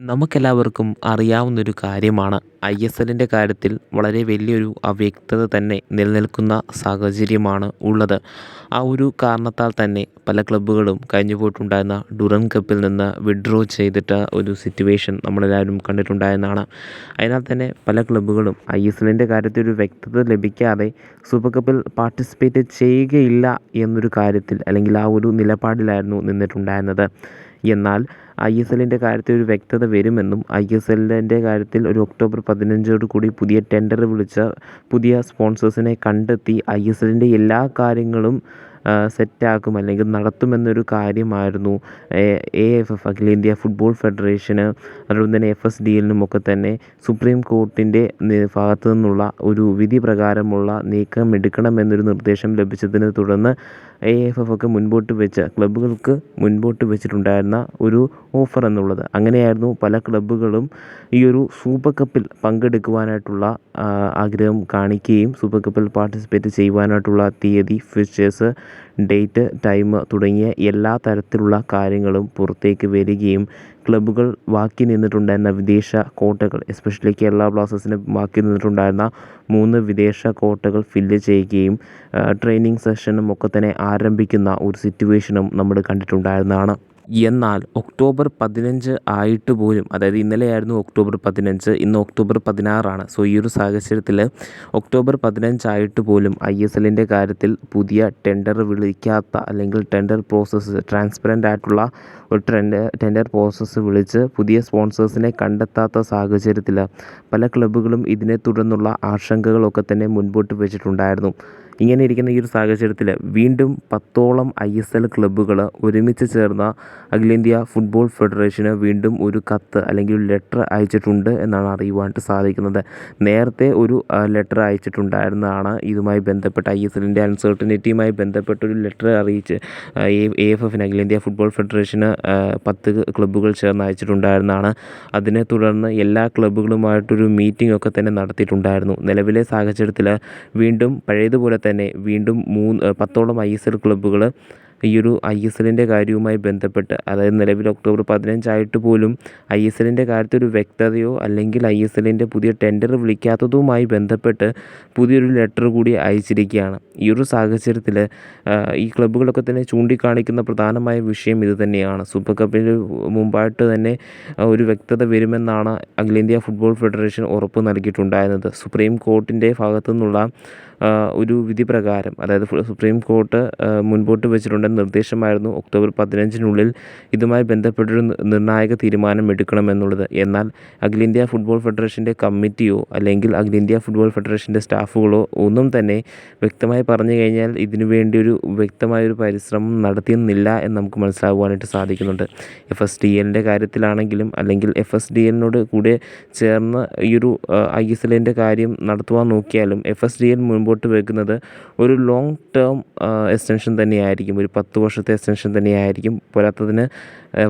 നമുക്കെല്ലാവർക്കും അറിയാവുന്നൊരു കാര്യമാണ് I S എല്ലിന്റെ കാര്യത്തിൽ വളരെ വലിയൊരു അവ്യക്തത തന്നെ നിലനിൽക്കുന്ന സാഹചര്യമാണ് ഉള്ളത്. ആ ഒരു കാരണത്താൽ തന്നെ പല ക്ലബ്ബുകളും കഴിഞ്ഞു പോയിട്ടുണ്ടായിരുന്ന ഡുറൻ കപ്പിൽ നിന്ന് വിഡ്രോ ചെയ്തിട്ട ഒരു സിറ്റുവേഷൻ നമ്മളെല്ലാവരും കണ്ടിട്ടുണ്ടായിരുന്നതാണ് അതിനാൽ തന്നെ പല ക്ലബ്ബുകളും ഐ എസ് എല്ലിന്റെ കാര്യത്തിൽ ഒരു വ്യക്തത ലഭിക്കാതെ സൂപ്പർ കപ്പിൽ പാർട്ടിസിപ്പേറ്റ് ചെയ്യുകയില്ല എന്നൊരു കാര്യത്തിൽ അല്ലെങ്കിൽ ആ ഒരു നിലപാടിലായിരുന്നു നിന്നിട്ടുണ്ടായിരുന്നത്. എന്നാൽ ഐ എസ് എല്ലിന്റെ കാര്യത്തിൽ ഒരു വ്യക്തത വരുമെന്നും ഐ എസ് എല്ലിന്റെ കാര്യത്തിൽ ഒരു ഒക്ടോബർ പതിനഞ്ചോട് കൂടി പുതിയ ടെൻഡർ വിളിച്ച പുതിയ സ്പോൺസേഴ്സിനെ കണ്ടെത്തി ഐ എസ് എല്ലിന്റെ എല്ലാ കാര്യങ്ങളും സെറ്റാക്കും അല്ലെങ്കിൽ നടത്തുമെന്നൊരു കാര്യമായിരുന്നു. എ എഫ് എഫ് അഖിലേന്ത്യാ ഫുട്ബോൾ ഫെഡറേഷന് അതുപോലെ തന്നെ എഫ് എസ് ഡി എല്ലിനും ഒക്കെ തന്നെ സുപ്രീം കോർട്ടിന്റെ ഭാഗത്തു നിന്നുള്ള ഒരു വിധി പ്രകാരമുള്ള നീക്കം എടുക്കണമെന്നൊരു നിർദ്ദേശം ലഭിച്ചതിനെ തുടർന്ന് എ എഫ് എഫ് ഒക്കെ മുൻപോട്ട് വെച്ച ക്ലബ്ബുകൾക്ക് മുൻപോട്ട് വെച്ചിട്ടുണ്ടായിരുന്ന ഒരു ഓഫർ എന്നുള്ളത്. അങ്ങനെയായിരുന്നു പല ക്ലബ്ബുകളും ഈ ഒരു സൂപ്പർ കപ്പിൽ പങ്കെടുക്കുവാനായിട്ടുള്ള ആഗ്രഹം കാണിക്കുകയും സൂപ്പർ കപ്പിൽ പാർട്ടിസിപ്പേറ്റ് ചെയ്യുവാനായിട്ടുള്ള തീയതി ഫിക്ചേഴ്സ് ഡേറ്റ് ടൈം തുടങ്ങിയ എല്ലാ തരത്തിലുള്ള കാര്യങ്ങളും പുറത്തേക്ക് വരികയും ക്ലബ്ബുകൾ ബാക്കി നിന്നിട്ടുണ്ടായിരുന്ന വിദേശ കോട്ടകൾ എസ്പെഷ്യലി കേരള ബ്ലാസ്റ്റേഴ്സിന് ബാക്കി നിന്നിട്ടുണ്ടായിരുന്ന മൂന്ന് വിദേശ കോട്ടകൾ ഫില്ല് ചെയ്യുകയും ട്രെയിനിങ് സെഷനും ഒക്കെ തന്നെ ആരംഭിക്കുന്ന ഒരു സിറ്റുവേഷനും നമ്മൾ കണ്ടിട്ടുണ്ടായിരുന്നതാണ്. എന്നാൽ ഒക്ടോബർ പതിനഞ്ച് ആയിട്ട് പോലും അതായത് ഇന്നലെയായിരുന്നു ഒക്ടോബർ പതിനഞ്ച് ഇന്ന് ഒക്ടോബർ പതിനാറാണ്. സോ ഈ ഒരു സാഹചര്യത്തിൽ ഒക്ടോബർ പതിനഞ്ചായിട്ട് പോലും ഐ എസ് എല്ലിന്റെ കാര്യത്തിൽ പുതിയ ടെൻഡർ വിളിക്കാത്ത അല്ലെങ്കിൽ ടെൻഡർ പ്രോസസ്സ് ട്രാൻസ്പെറന്റ് ആയിട്ടുള്ള ഒരു ട്രെൻഡ് ടെൻഡർ പ്രോസസ്സ് വിളിച്ച് പുതിയ സ്പോൺസേഴ്സിനെ കണ്ടെത്താത്ത സാഹചര്യത്തിൽ പല ക്ലബ്ബുകളും ഇതിനെ തുടർന്നുള്ള ആശങ്കകളൊക്കെ തന്നെ മുൻപോട്ട് വെച്ചിട്ടുണ്ടായിരുന്നു. ഇങ്ങനെ ഇരിക്കുന്ന ഈ ഒരു സാഹചര്യത്തിൽ വീണ്ടും പത്തോളം ഐ എസ് എൽ ക്ലബ്ബുകൾ ഒരുമിച്ച് ചേർന്ന അഖിലേന്ത്യാ ഫുട്ബോൾ ഫെഡറേഷന് വീണ്ടും ഒരു കത്ത് അല്ലെങ്കിൽ ഒരു ലെറ്റർ അയച്ചിട്ടുണ്ട് എന്നാണ് അറിയുവാനായിട്ട് സാധിക്കുന്നത്. നേരത്തെ ഒരു ലെറ്റർ അയച്ചിട്ടുണ്ടായിരുന്നതാണ്. ഇതുമായി ബന്ധപ്പെട്ട് ഐ എസ് എല്ലിന്റെ അൺസർട്ടനിറ്റിയുമായി ബന്ധപ്പെട്ട ഒരു ലെറ്റർ അറിയിച്ച് എ എഫ് എഫിന് അഖിലേന്ത്യാ ഫുട്ബോൾ ഫെഡറേഷന് പത്ത് ക്ലബ്ബുകൾ ചേർന്ന് അയച്ചിട്ടുണ്ടായിരുന്നതാണ്. അതിനെ തുടർന്ന് എല്ലാ ക്ലബ്ബുകളുമായിട്ടൊരു മീറ്റിംഗ് ഒക്കെ തന്നെ നടത്തിയിട്ടുണ്ടായിരുന്നു. നിലവിലെ സാഹചര്യത്തിൽ വീണ്ടും പഴയതുപോലെ തന്നെ വീണ്ടും മൂന്ന് പത്തോളം ഐ എസ് എൽ ക്ലബ്ബുകൾ ഈ ഒരു ഐ എസ് എല്ലിന്റെ കാര്യവുമായി ബന്ധപ്പെട്ട് അതായത് നിലവിൽ ഒക്ടോബർ പതിനഞ്ചായിട്ട് പോലും ഐ എസ് എല്ലിന്റെ കാര്യത്തിൽ ഒരു വ്യക്തതയോ അല്ലെങ്കിൽ ഐ എസ് എല്ലിന്റെ പുതിയ ടെൻഡർ വിളിക്കാത്തതുമായി ബന്ധപ്പെട്ട് പുതിയൊരു ലെറ്റർ കൂടി അയച്ചിരിക്കുകയാണ്. ഈ ഒരു സാഹചര്യത്തിൽ ഈ ക്ലബ്ബുകളൊക്കെ തന്നെ ചൂണ്ടിക്കാണിക്കുന്ന പ്രധാനമായ വിഷയം ഇത് തന്നെയാണ്. സൂപ്പർ കപ്പിന് മുമ്പായിട്ട് തന്നെ ഒരു വ്യക്തത വരുമെന്നാണ് അഖിലേന്ത്യാ ഫുട്ബോൾ ഫെഡറേഷൻ ഉറപ്പ് നൽകിയിട്ടുണ്ടായിരുന്നത്. സുപ്രീം കോർട്ടിന്റെ ഭാഗത്തു നിന്നുള്ള ഒരു വിധി പ്രകാരം അതായത് സുപ്രീം കോർട്ട് മുൻപോട്ട് വെച്ചിട്ടുള്ള നിർദ്ദേശമായിരുന്നു. ഒക്ടോബർ പതിനഞ്ചിനുള്ളിൽ ഇതുമായി ബന്ധപ്പെട്ടൊരു നിർണായക തീരുമാനം എടുക്കണമെന്നുള്ളത്. എന്നാൽ അഖിലേന്ത്യാ ഫുട്ബോൾ ഫെഡറേഷന്റെ കമ്മിറ്റിയോ അല്ലെങ്കിൽ അഖിലേന്ത്യാ ഫുട്ബോൾ ഫെഡറേഷന്റെ സ്റ്റാഫുകളോ ഒന്നും തന്നെ വ്യക്തമായി പറഞ്ഞു കഴിഞ്ഞാൽ ഇതിനു വേണ്ടി ഒരു വ്യക്തമായൊരു പരിശ്രമം നടത്തിയെന്നില്ല എന്ന് നമുക്ക് മനസ്സിലാകുവാനായിട്ട് സാധിക്കുന്നുണ്ട്. എഫ് എസ് ഡി എല്ലിന്റെ കാര്യത്തിലാണെങ്കിലും അല്ലെങ്കിൽ എഫ് എസ് ഡി എല്ലിനോട് കൂടെ ചേർന്ന് ഈ ഒരു ഐ എസ് എല്ലിന്റെ കാര്യം നടത്തുവാൻ നോക്കിയാലും എഫ് എസ് ഡി എൽ മുൻപോട്ട് വെക്കുന്നത് ഒരു ലോങ് ടേം എക്സ്റ്റൻഷൻ തന്നെയായിരിക്കും. ഒരു പത്ത് വർഷത്തെ എക്സ്റ്റൻഷൻ തന്നെയായിരിക്കും. പോരാത്തതിന്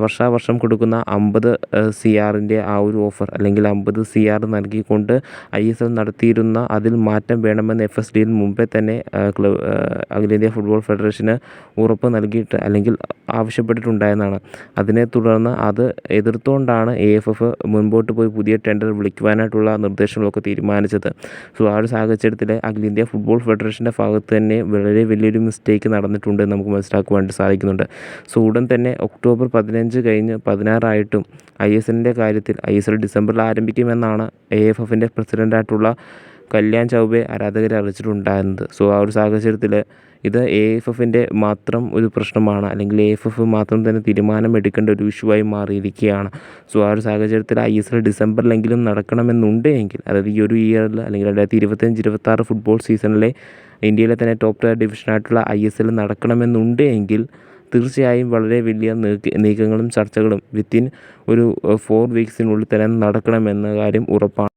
വർഷാവർഷം കൊടുക്കുന്ന അമ്പത് സി ആറിന്റെ ആ ഒരു ഓഫർ അല്ലെങ്കിൽ അമ്പത് സി ആർ നൽകിക്കൊണ്ട് ഐ എസ് എൽ നടത്തിയിരുന്ന അതിൽ മാറ്റം വേണമെന്ന് എഫ് എസ് ഡിയിൽ മുമ്പേ തന്നെ ക്ലബ് അഖിലേന്ത്യാ ഫുട്ബോൾ ഫെഡറേഷന് ഉറപ്പ് നൽകിയിട്ട് അല്ലെങ്കിൽ ആവശ്യപ്പെട്ടിട്ടുണ്ടായെന്നാണ്. അതിനെ തുടർന്ന് അത് എതിർത്തുകൊണ്ടാണ് എ എഫ് എഫ് മുൻപോട്ട് പോയി പുതിയ ടെൻഡർ വിളിക്കുവാനായിട്ടുള്ള നിർദ്ദേശങ്ങളൊക്കെ തീരുമാനിച്ചത്. സോ ആ ഒരു സാഹചര്യത്തിൽ അഖിലേന്ത്യാ ഫുട്ബോൾ ഫെഡറേഷന്റെ ഭാഗത്ത് തന്നെ വളരെ വലിയൊരു മിസ്റ്റേക്ക് നടന്നിട്ടുണ്ട് നമുക്ക് മനസ്സിലാക്കുവാനായിട്ട് സാധിക്കുന്നുണ്ട്. സോ ഉടൻ തന്നെ ഒക്ടോബർ പതിനഞ്ച് കഴിഞ്ഞ് പതിനാറായിട്ടും ഐ എസ് എല്ലിന്റെ കാര്യത്തിൽ ഐ എസ് എൽ ഡിസംബറിൽ ആരംഭിക്കുമെന്നാണ് എ എഫ് എഫിന്റെ പ്രസിഡന്റായിട്ടുള്ള കല്യാൺ ചൗബെ ആരാധകരെ അറിയിച്ചിട്ടുണ്ടായിരുന്നത്. സോ ആ ഒരു സാഹചര്യത്തിൽ ഇത് എ എഫ് എഫിന്റെ മാത്രം ഒരു പ്രശ്നമാണ്. അല്ലെങ്കിൽ എ എഫ് എഫ് മാത്രം തന്നെ തീരുമാനം എടുക്കേണ്ട ഒരു ഇഷ്യൂവായി മാറിയിരിക്കുകയാണ്. സോ ആ ഒരു സാഹചര്യത്തിൽ ഐ എസ് എൽ ഡിസംബറിലെങ്കിലും നടക്കണമെന്നുണ്ട് എങ്കിൽ അതായത് ഈ ഒരു ഇയറിൽ അല്ലെങ്കിൽ രണ്ടായിരത്തി ഇരുപത്തഞ്ച് ഇരുപത്താറ് ഫുട്ബോൾ സീസണിലെ ഇന്ത്യയിലെ തന്നെ ടോപ്പ് ഡിവിഷനായിട്ടുള്ള ഐ എസ് എൽ നടക്കണമെന്നുണ്ട് എങ്കിൽ തീർച്ചയായും വളരെ വലിയ നീക്കങ്ങളും ചർച്ചകളും വിത്തിൻ ഒരു ഫോർ വീക്സിനുള്ളിൽ തന്നെ നടക്കണമെന്ന കാര്യം ഉറപ്പാണ്.